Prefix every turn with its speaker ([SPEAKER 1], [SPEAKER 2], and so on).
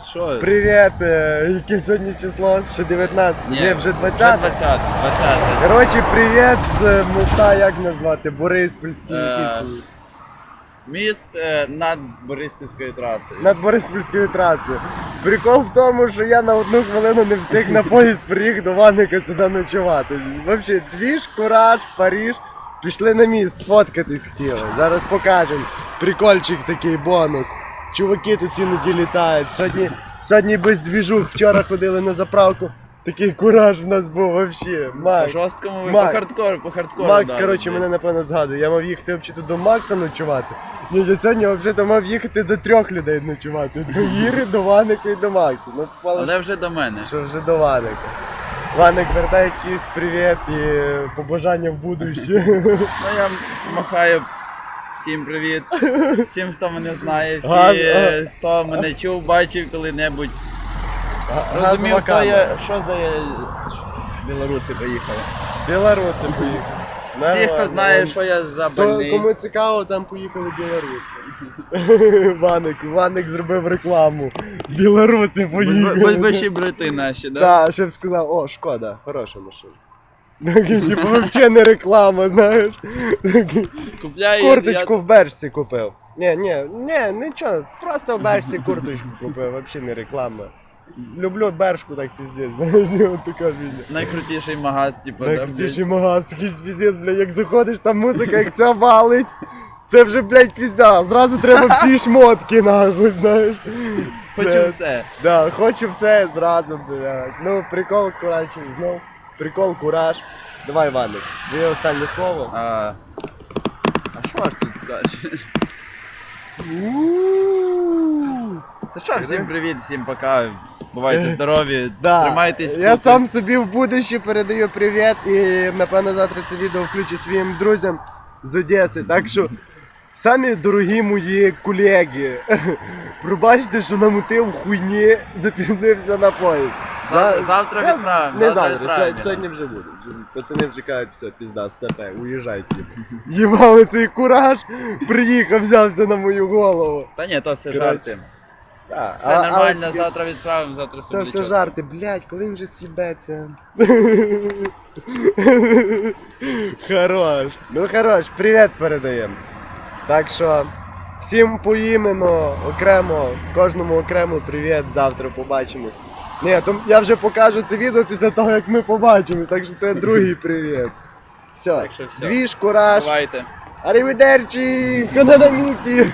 [SPEAKER 1] Що?
[SPEAKER 2] Привіт, е, яке сьогодні число? Ще 19, ні, вже
[SPEAKER 1] Вже
[SPEAKER 2] 20.
[SPEAKER 1] 20, 20.
[SPEAKER 2] Коротше, привіт з моста, як назвати? Бориспільський.
[SPEAKER 1] Е,
[SPEAKER 2] який це?
[SPEAKER 1] Міст е, над Бориспільською трасою.
[SPEAKER 2] Над Бориспільською трасою. Прикол в тому, що я на одну хвилину не встиг на поїзд приїхав до Ванника сюди ночувати. Взагалі, двіж, кураж, Паріж. Пішли на міст, сфоткатись хотіли. Зараз покажемо. Прикольчик такий бонус. Чуваки тут іноді літають. Сьогодні, сьогодні без двіжух. Вчора ходили на заправку. Такий кураж в нас був взагалі.
[SPEAKER 1] По жорсткому, ви
[SPEAKER 2] Макс.
[SPEAKER 1] по хардкору, по хардкору.
[SPEAKER 2] Макс,
[SPEAKER 1] дали,
[SPEAKER 2] коротше,
[SPEAKER 1] блін.
[SPEAKER 2] мене напевно згадує. Я мав їхати взагалі до Макса ночувати. Ні, я сьогодні взагалі мав їхати до трьох людей ночувати. До Іри, до Ваника і до Макса. Ну, впало,
[SPEAKER 1] Але вже до мене.
[SPEAKER 2] що вже до Ваника. Ваник, вертай якийсь привіт і побажання в будуще.
[SPEAKER 1] Ну я махаю всім привіт. Всім, хто мене знає, всі,
[SPEAKER 2] Газ-
[SPEAKER 1] е, хто мене чув, бачив коли-небудь. Розумів, хто я, що за білоруси поїхали.
[SPEAKER 2] Білоруси поїхали.
[SPEAKER 1] Всі, хто знає, що я за
[SPEAKER 2] Хто,
[SPEAKER 1] больний.
[SPEAKER 2] кому цікаво, там поїхали білоруси. Ваник, Ваник зробив рекламу. Білоруси поїхали.
[SPEAKER 1] Бульбаші брати наші, да?
[SPEAKER 2] Так, щоб сказав, о, шкода, хороша машина. Типу, взагалі не реклама, знаєш. Такий, Курточку в бершці купив. Ні, ні, ні, нічого, просто в бершці курточку купив, взагалі не реклама. Люблю бершку так піздець, знаєш, от така
[SPEAKER 1] Я... Найкрутіший магаз, типу,
[SPEAKER 2] Найкрутіший магаз, такий піздець, блядь, як заходиш, там музика, як ця валить. Це вже, блядь, пізда. Зразу треба всі шмотки, нахуй, знаєш.
[SPEAKER 1] Хочу все.
[SPEAKER 2] Да, хочу все зразу, блядь. Ну, прикол, коротше, знов. Прикол, кураж. Давай, Ваник, твоє останнє слово.
[SPEAKER 1] А, а що ж тут скажеш? Та що, всім привіт, всім пока. Бувайте здорові,
[SPEAKER 2] Да.
[SPEAKER 1] тримайтесь.
[SPEAKER 2] Я
[SPEAKER 1] купи.
[SPEAKER 2] сам собі в будуще передаю привіт і напевно завтра це відео включу своїм друзям з Одеси. Так що, самі дорогі мої колеги, пробачте, що намутив хуйні, запізнився на поїзд.
[SPEAKER 1] Завтра-
[SPEAKER 2] За-
[SPEAKER 1] завтра
[SPEAKER 2] Я-
[SPEAKER 1] відправимо,
[SPEAKER 2] Не
[SPEAKER 1] завтра відправимо,
[SPEAKER 2] сьогодні, вже буде. Вже Пацани вже кажуть, все, пізда, степе, уїжджайте. Їбали цей кураж, приїхав, взявся на мою голову.
[SPEAKER 1] Та ні, то все
[SPEAKER 2] Коротше,
[SPEAKER 1] жарти. Все
[SPEAKER 2] а-
[SPEAKER 1] нормально,
[SPEAKER 2] а-
[SPEAKER 1] завтра відправимо, завтра все
[SPEAKER 2] Це все жарти, блядь, коли він вже сібеться. хорош. Ну хорош, привіт передаємо. Так що всім поіменно, окремо, кожному окремо привіт, завтра побачимось. Ні, то я вже покажу це відео після того, як ми побачимось, так що це другий привіт. Все,
[SPEAKER 1] Так що все.
[SPEAKER 2] двіж, кураж,
[SPEAKER 1] Бувайте.
[SPEAKER 2] арівідерчі, хананаміті.